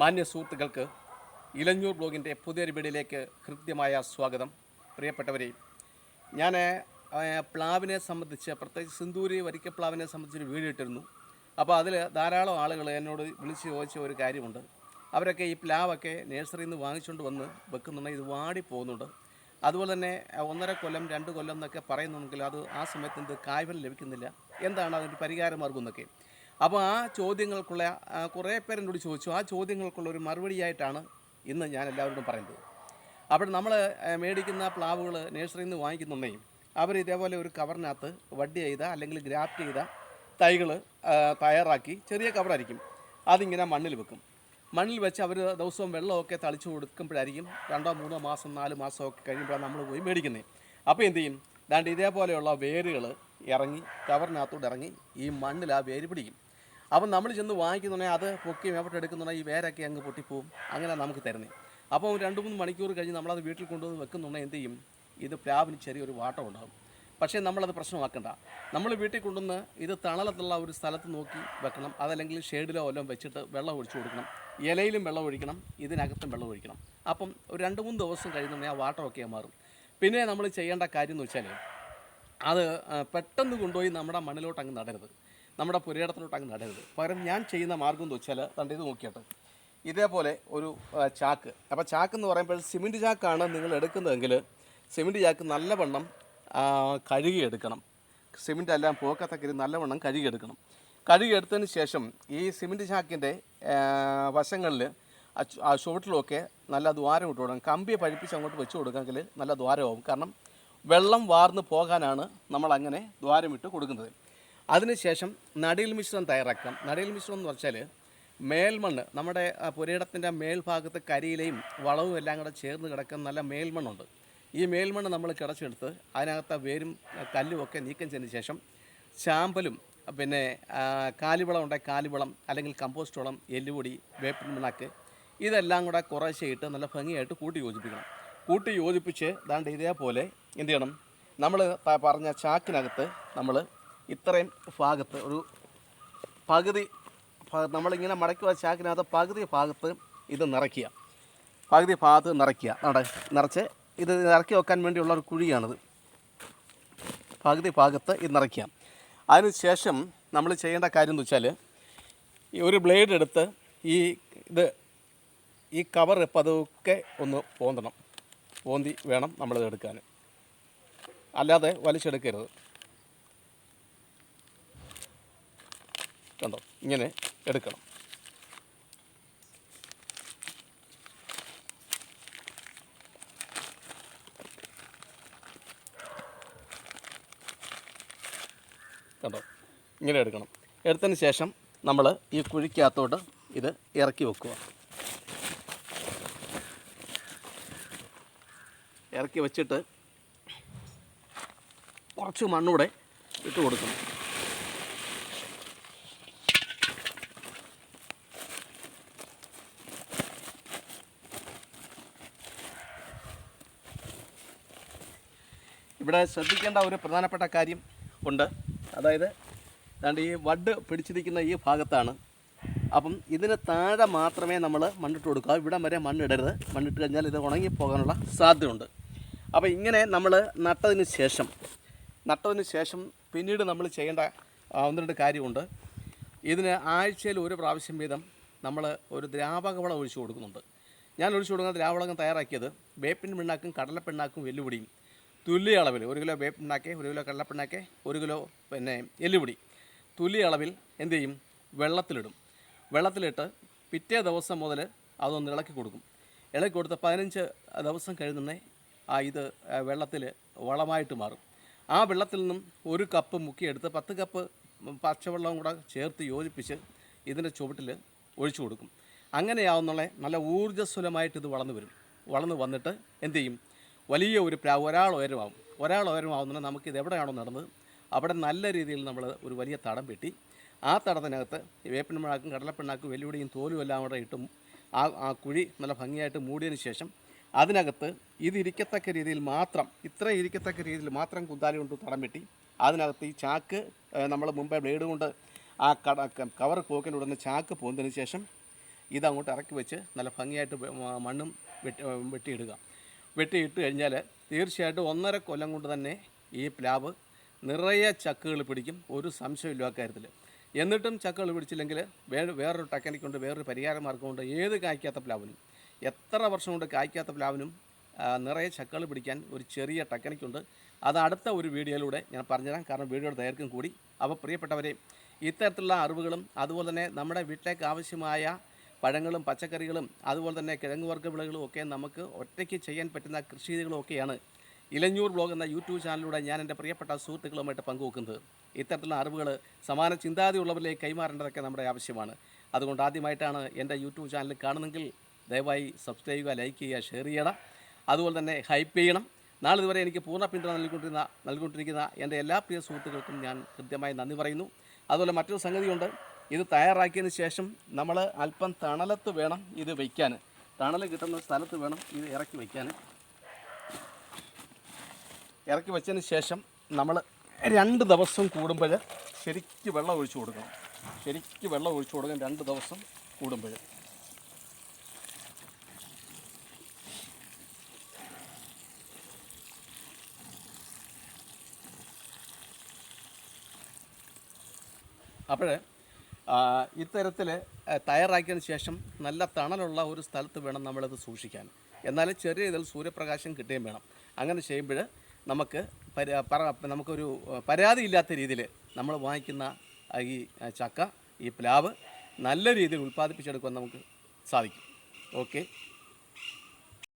മാന്യ സുഹൃത്തുക്കൾക്ക് ഇലഞ്ഞൂർ ബ്ലോഗിന്റെ പുതിയ വീഡിയോയിലേക്ക് ഹൃദ്യമായ സ്വാഗതം. പ്രിയപ്പെട്ടവരെ ഞാൻ പ്ലാവിനെ സംബന്ധിച്ച് പ്രത്യേകിച്ച് സിന്ദൂരി വരിക്കപ്ലാവിനെ സംബന്ധിച്ചൊരു വീഡിയോ ഇട്ടിരുന്നു. അപ്പോൾ അതിൽ ധാരാളം ആളുകൾ എന്നോട് വിളിച്ച് ചോദിച്ച ഒരു കാര്യമുണ്ട്. അവരൊക്കെ ഈ പ്ലാവൊക്കെ നേഴ്സറിയിൽ നിന്ന് വാങ്ങിച്ചുകൊണ്ട് വന്ന് വെക്കുന്നുണ്ടെങ്കിൽ ഇത് വാടി പോകുന്നുണ്ട്. അതുപോലെ തന്നെ ഒന്നര കൊല്ലം രണ്ട് കൊല്ലം എന്നൊക്കെ പറയുന്നുണ്ടെങ്കിൽ അത് ആ സമയത്ത് ഇത് കായ്ഫലം ലഭിക്കുന്നില്ല. എന്താണ് അതിന്റെ പരിഹാരമാർഗം എന്നൊക്കെ. അപ്പോൾ ആ ചോദ്യങ്ങൾക്കുള്ള കുറേ പേരെന്നോട് ചോദിച്ചു. ആ ചോദ്യങ്ങൾക്കുള്ള ഒരു മറുപടിയായിട്ടാണ് ഇന്ന് ഞാൻ എല്ലാവരോടും പറയുന്നത്. അപ്പോൾ നമ്മൾ മേടിക്കുന്ന പ്ലാവുകൾ നഴ്സറിയിൽ നിന്ന് വാങ്ങിക്കുന്നുണ്ടെങ്കിൽ അവർ ഇതേപോലെ ഒരു കവറിനകത്ത് വഡ്ഡി ചെയ്ത അല്ലെങ്കിൽ ഗ്രാഫ്റ്റ് ചെയ്ത തൈകൾ തയ്യാറാക്കി ചെറിയ കവറായിരിക്കും. അതിങ്ങനെ മണ്ണിൽ വെക്കും. മണ്ണിൽ വെച്ച് അവർ ദിവസവും വെള്ളമൊക്കെ തളിച്ചു കൊടുക്കുമ്പോഴായിരിക്കും രണ്ടോ മൂന്നോ മാസം നാല് മാസമൊക്കെ കഴിയുമ്പോഴാണ് നമ്മൾ പോയി മേടിക്കുന്നത് അപ്പോൾ എന്ത് ചെയ്യും? ദാണ്ട് ഇതേപോലെയുള്ള വേരുകൾ ഇറങ്ങി കവറിനകത്തോട്ട് ഇറങ്ങി ഈ മണ്ണിൽ ആ വേര് പിടിക്കും. അപ്പം നമ്മൾ ചെന്ന് വാങ്ങിക്കുന്നുണ്ടെങ്കിൽ അത് പൊക്കി മേപ്പോട്ട് എടുക്കുന്നുണ്ടെങ്കിൽ ഈ വേരൊക്കെ അങ്ങ് പൊട്ടിപ്പോവും. അങ്ങനെ നമുക്ക് തരുന്നത് അപ്പോൾ രണ്ട് മൂന്ന് മണിക്കൂർ കഴിഞ്ഞ് നമ്മളത് വീട്ടിൽ കൊണ്ടുവന്ന് വെക്കുന്നുണ്ടെങ്കിൽ എന്ത് ചെയ്യും? ഇത് പ്ലാവിന് ചെറിയൊരു വാട്ടം ഉണ്ടാകും. പക്ഷേ നമ്മളത് പ്രശ്നമാക്കണ്ട. നമ്മൾ വീട്ടിൽ കൊണ്ടുവന്ന് ഇത് തണലത്തുള്ള ഒരു സ്ഥലത്ത് നോക്കി വെക്കണം. അതല്ലെങ്കിൽ ഷെയ്ഡിലോ വല്ലതും വെച്ചിട്ട് വെള്ളം ഒഴിച്ചു കൊടുക്കണം. ഇലയിലും വെള്ളം ഒഴിക്കണം. ഇതിനകത്തും വെള്ളം ഒഴിക്കണം. അപ്പം ഒരു രണ്ട് മൂന്ന് ദിവസം കഴിയുന്നുണ്ടെങ്കിൽ ആ വാട്ടമൊക്കെ മാറും. പിന്നെ നമ്മൾ ചെയ്യേണ്ട കാര്യം എന്ന് വെച്ചാൽ അത് പെട്ടെന്ന് കൊണ്ടുപോയി നമ്മുടെ മണ്ണിലോട്ട് അങ്ങ് നടരുത്. നമ്മുടെ പുരയിടത്തിലോട്ട് അങ്ങ് നടരുത്. പകരം ഞാൻ ചെയ്യുന്ന മാർഗം എന്ന് വെച്ചാൽ തന്റെ ഇത് നോക്കിയിട്ട് ഇതേപോലെ ഒരു ചാക്ക്. അപ്പോൾ ചാക്ക് എന്ന് പറയുമ്പോൾ സിമെന്റ് ചാക്കാണ് നിങ്ങൾ എടുക്കുന്നതെങ്കിൽ സിമെന്റ് ചാക്ക് നല്ലവണ്ണം കഴുകിയെടുക്കണം. സിമെന്റ് എല്ലാം പോക്കത്തക്ക രീതി നല്ലവണ്ണം കഴുകിയെടുക്കണം. കഴുകിയെടുത്തതിന് ശേഷം ഈ സിമെന്റ് ചാക്കിന്റെ വശങ്ങളിൽ ആ ചുവട്ടിലൊക്കെ നല്ല ദ്വാരം ഇട്ട് കൊടുക്കണം. കമ്പിയെ പഴിപ്പിച്ച് അങ്ങോട്ട് വെച്ച് കൊടുക്കാമെങ്കിൽ നല്ല ദ്വാരമാവും. കാരണം വെള്ളം വാർന്ന് പോകാനാണ് നമ്മൾ അങ്ങനെ ദ്വാരമിട്ട് കൊടുക്കുന്നത്. അതിനുശേഷം നടിയിൽ മിശ്രം തയ്യാറാക്കാം. നടിയിൽ മിശ്രം എന്ന് വെച്ചാൽ മേൽമണ്ണ് നമ്മുടെ പുരയിടത്തിന്റെ മേൽഭാഗത്ത് കരിയിലയും വളവും എല്ലാം കൂടെ ചേർന്ന് കിടക്കുന്ന നല്ല മേൽമണ്ണുണ്ട്. ഈ മേൽമണ്ണ് നമ്മൾ കിടച്ചെടുത്ത് അതിനകത്ത് വേരും കല്ലും ഒക്കെ നീക്കം ചെയ്തതിന് ശേഷം ചാമ്പലും പിന്നെ കാലിവളം ഉണ്ടെങ്കിൽ കാലിവളം അല്ലെങ്കിൽ കമ്പോസ്റ്റ് വളം എല്ലുപൊടി വേപ്പിൻ പിണ്ണാക്ക് ഇതെല്ലാം കൂടെ കുറേശ്ശെയിട്ട് നല്ല ഭംഗിയായിട്ട് കൂട്ടി യോജിപ്പിക്കണം. കൂട്ടി യോജിപ്പിച്ച് ദാണ്ട് ഇതേപോലെ എന്ത് ചെയ്യണം? നമ്മൾ പറഞ്ഞ ചാക്കിനകത്ത് നമ്മൾ ഇത്രയും ഭാഗത്ത് ഒരു പകുതി നമ്മളിങ്ങനെ മടക്കി വെച്ച ചാക്കിനകത്ത് പകുതി ഭാഗത്ത് ഇത് നിറയ്ക്കുക. പകുതി ഭാഗത്ത് നിറയ്ക്കുക. നട നിറച്ച് ഇത് നിറക്കി വെക്കാൻ വേണ്ടിയുള്ള ഒരു കുഴിയാണിത്. പകുതി ഭാഗത്ത് ഇത് നിറയ്ക്കുക. അതിനുശേഷം നമ്മൾ ചെയ്യേണ്ട കാര്യം എന്ന് വെച്ചാൽ ഒരു ബ്ലേഡ് എടുത്ത് ഈ ഇത് ഈ കവർ പതുക്കെ ഒന്ന് പോന്തണം. പോന്തി വേണം നമ്മളിത് എടുക്കാൻ. അല്ലാതെ വലിച്ചെടുക്കരുത്. കണ്ടോ? ഇങ്ങനെ എടുക്കണം. കണ്ടോ? ഇങ്ങനെ എടുക്കണം. എടുത്തതിന് ശേഷം നമ്മൾ ഈ കുഴിക്കകത്തോട്ട് ഇത് ഇറക്കി വെക്കുക. ഇറക്കി വെച്ചിട്ട് കുറച്ച് മണ്ണൂടെ ഇട്ട് കൊടുക്കണം. ഇവിടെ ശ്രദ്ധിക്കേണ്ട ഒരു പ്രധാനപ്പെട്ട കാര്യം ഉണ്ട്. അതായത് ദാണ്ട് ഈ വഡ് പിടിച്ചിരിക്കുന്ന ഈ ഭാഗത്താണ്. അപ്പം ഇതിന് താഴെ മാത്രമേ നമ്മൾ മണ്ണിട്ട് കൊടുക്കുക ഇവിടം വരെ മണ്ണിടരുത്. മണ്ണിട്ട് കഴിഞ്ഞാൽ ഇത് ഉണങ്ങിപ്പോകാനുള്ള സാധ്യതയുണ്ട്. അപ്പോൾ ഇങ്ങനെ നമ്മൾ നട്ടതിന് ശേഷം നട്ടതിന് ശേഷം പിന്നീട് നമ്മൾ ചെയ്യേണ്ട ഒന്ന് രണ്ട് കാര്യമുണ്ട്. ഇതിന് ആഴ്ചയിൽ ഒരു പ്രാവശ്യം വീതം നമ്മൾ ഒരു ദ്രാവക വളം ഒഴിച്ചു കൊടുക്കുന്നുണ്ട്. ഞാൻ ഒഴിച്ചു കൊടുക്കുന്ന ദ്രാവകം തയ്യാറാക്കിയത് വേപ്പിൻ പിണ്ണാക്കും കടലപ്പിണ്ണാക്കും വെല്ലുപിടിയും തുല്യ അളവിൽ ഒരു കിലോ വേപ്പിൻ പിണ്ണാക്കെ ഒരു കിലോ കടലപ്പിണ്ണാക്കെ ഒരു കിലോ പിന്നെ എല്ലുപൊടി തുല്യ അളവിൽ എന്ത് ചെയ്യും? വെള്ളത്തിലിടും. വെള്ളത്തിലിട്ട് പിറ്റേ ദിവസം മുതൽ അതൊന്ന് ഇളക്കി കൊടുക്കും. ഇളക്കി കൊടുത്ത് പതിനഞ്ച് ദിവസം കഴിയുന്നേ ആ ഇത് വെള്ളത്തിൽ വളമായിട്ട് മാറും. ആ വെള്ളത്തിൽ നിന്നും ഒരു കപ്പ് മുക്കിയെടുത്ത് പത്ത് കപ്പ് പച്ചവെള്ളവും കൂടെ ചേർത്ത് യോജിപ്പിച്ച് ഇതിന്റെ ചുവട്ടിൽ ഒഴിച്ചു കൊടുക്കും. അങ്ങനെയാവുന്നുള്ള നല്ല ഊർജസ്വലമായിട്ട് ഇത് വളർന്നു വരും. വളർന്നു വന്നിട്ട് എന്തു ചെയ്യും? വലിയ ഒരു പ്രാവ് ഒരാൾ ഉയരമാവും. ഒരാൾ ഉയരമാവുന്നതിന് നമുക്കിത് എവിടെയാണോ നടന്നത്? അവിടെ നല്ല രീതിയിൽ നമ്മൾ ഒരു വലിയ തടം വെട്ടി ആ തടത്തിനകത്ത് വേപ്പിൻ പിണ്ണാക്കും കടലപ്പിണ്ണാക്കും വെല്ലുവിളിയും തോലും എല്ലാം കൂടെ ഇട്ടും ആ ആ കുഴി നല്ല ഭംഗിയായിട്ട് മൂടിയതിന് ശേഷം അതിനകത്ത് ഇത് ഇരിക്കത്തക്ക രീതിയിൽ മാത്രം ഇത്ര ഇരിക്കത്തക്ക രീതിയിൽ മാത്രം കുന്താലി കൊണ്ട് തടം വെട്ടി അതിനകത്ത് ഈ ചാക്ക് നമ്മൾ മുമ്പേ ബ്ലേഡ് കൊണ്ട് ആ കട കവർ പോക്കിനുടനെ ചാക്ക് പോകുന്നതിന് ശേഷം ഇതങ്ങോട്ട് ഇറക്കി വെച്ച് നല്ല ഭംഗിയായിട്ട് മണ്ണും വെട്ടി വെട്ടിയിടുക. വെട്ടിയിട്ട് കഴിഞ്ഞാൽ തീർച്ചയായിട്ടും ഒന്നര കൊല്ലം കൊണ്ട് തന്നെ ഈ പ്ലാവ് നിറയെ ചക്കുകൾ പിടിക്കും ഒരു സംശയമില്ല കാര്യത്തിൽ എന്നിട്ടും ചക്കുകൾ പിടിച്ചില്ലെങ്കിൽ വേറെ വേറൊരു ടെക്നിക് ഉണ്ട് വേറൊരു പരിഹാര മാർഗമുണ്ട് ഏത് കായ്ക്കാത്ത പ്ലാവിനും. എത്ര വർഷം കൊണ്ട് കായ്ക്കാത്ത പ്ലാവിനും നിറയെ ചക്കകൾ പിടിക്കാൻ ഒരു ചെറിയ ടെക്നിക്കുണ്ട് അത് അടുത്ത ഒരു വീഡിയോയിലൂടെ ഞാൻ പറഞ്ഞുതരാം. കാരണം വീഡിയോയുടെ ദൈർഘ്യം കൂടി. അപ്പോൾ പ്രിയപ്പെട്ടവരെ ഇത്തരത്തിലുള്ള അറിവുകളും അതുപോലെ തന്നെ നമ്മുടെ വീട്ടിലേക്ക് ആവശ്യമായ പഴങ്ങളും പച്ചക്കറികളും അതുപോലെ തന്നെ കിഴങ്ങ് വർഗ വിളകളും ഒക്കെ നമുക്ക് ഒറ്റയ്ക്ക് ചെയ്യാൻ പറ്റുന്ന കൃഷി രീതികളും ഒക്കെയാണ് ഇലഞ്ഞൂർ ബ്ലോഗ് എന്ന യൂട്യൂബ് ചാനലിലൂടെ ഞാൻ എന്റെ പ്രിയപ്പെട്ട സുഹൃത്തുക്കളുമായിട്ട് പങ്കുവെക്കുന്നത്. ഇത്തരത്തിലുള്ള അറിവുകൾ സമാന ചിന്താഗതിയുള്ളവരിലേക്ക് കൈമാറേണ്ടതൊക്കെ നമ്മുടെ ആവശ്യമാണ്. അതുകൊണ്ട് ആദ്യമായിട്ടാണ് എന്റെ യൂട്യൂബ് ചാനൽ കാണുന്നെങ്കിൽ ദയവായി സബ്സ്ക്രൈബ് ചെയ്യുക ലൈക്ക് ചെയ്യുക ഷെയർ ചെയ്യണം. അതുപോലെ തന്നെ ഹൈപ്പ് ചെയ്യണം. നാളെ ഇതുവരെ എനിക്ക് പൂർണ പിന്തുണ നൽകിക്കൊണ്ടിരുന്ന നൽകിക്കൊണ്ടിരിക്കുന്ന എന്റെ എല്ലാ പ്രിയ സുഹൃത്തുക്കൾക്കും ഞാൻ കൃത്യമായി നന്ദി പറയുന്നു. അതുപോലെ മറ്റൊരു സംഗതിയുണ്ട്. ഇത് തയ്യാറാക്കിയതിന് ശേഷം നമ്മൾ അല്പം തണലത്ത് വേണം ഇത് വയ്ക്കാൻ. തണൽ കിട്ടുന്ന സ്ഥലത്ത് വേണം ഇത് ഇറക്കി വയ്ക്കാൻ. ഇറക്കി വെച്ചതിന് ശേഷം നമ്മൾ രണ്ട് ദിവസം കൂടുമ്പോൾ ശരിക്ക് വെള്ളം ഒഴിച്ചു കൊടുക്കണം. ശരിക്ക് വെള്ളം ഒഴിച്ചു കൊടുക്കാൻ രണ്ട് ദിവസം കൂടുമ്പോൾ. അപ്പോൾ ഇത്തരത്തിൽ തയ്യാറാക്കിയതിന് ശേഷം നല്ല തണലുള്ള ഒരു സ്ഥലത്ത് വേണം നമ്മളത് സൂക്ഷിക്കാൻ. എന്നാൽ ചെറിയ ഇതിൽ സൂര്യപ്രകാശം കിട്ടുകയും വേണം. അങ്ങനെ ചെയ്യുമ്പോൾ നമുക്ക് നമുക്കൊരു പരാതി നമുക്കൊരു പരാതിയില്ലാത്ത രീതിയിൽ നമ്മൾ വാങ്ങിക്കുന്ന ഈ ചക്ക ഈ പ്ലാവ് നല്ല രീതിയിൽ ഉൽപ്പാദിപ്പിച്ചെടുക്കാൻ നമുക്ക് സാധിക്കും. ഓക്കെ?